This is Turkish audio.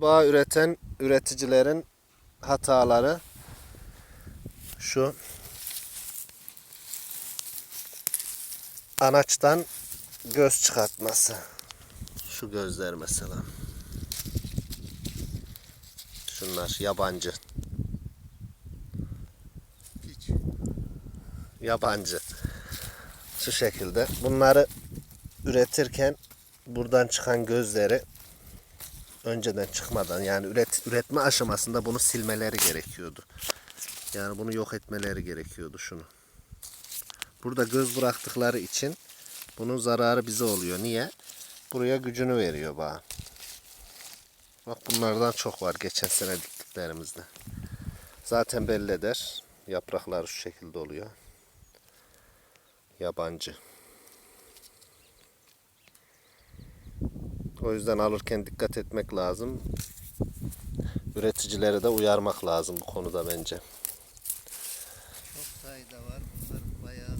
Bağ üreten üreticilerin hataları şu anaçtan göz çıkartması. Şu gözler mesela. Şunlar yabancı. Hiç. Yabancı. Şu şekilde. Bunları üretirken buradan çıkan gözleri önceden çıkmadan yani üret, üretme aşamasında bunu silmeleri gerekiyordu. Yani bunu yok etmeleri gerekiyordu şunu. Burada göz bıraktıkları için bunun zararı bize oluyor. Niye? Buraya gücünü veriyor bana. Bak bunlardan çok var geçen sene diktiklerimizde. Zaten belli eder. Yaprakları şu şekilde oluyor. Yabancı. O yüzden alırken dikkat etmek lazım. Üreticileri de uyarmak lazım bu konuda bence. Çok sayıda var. Bunlar bayağı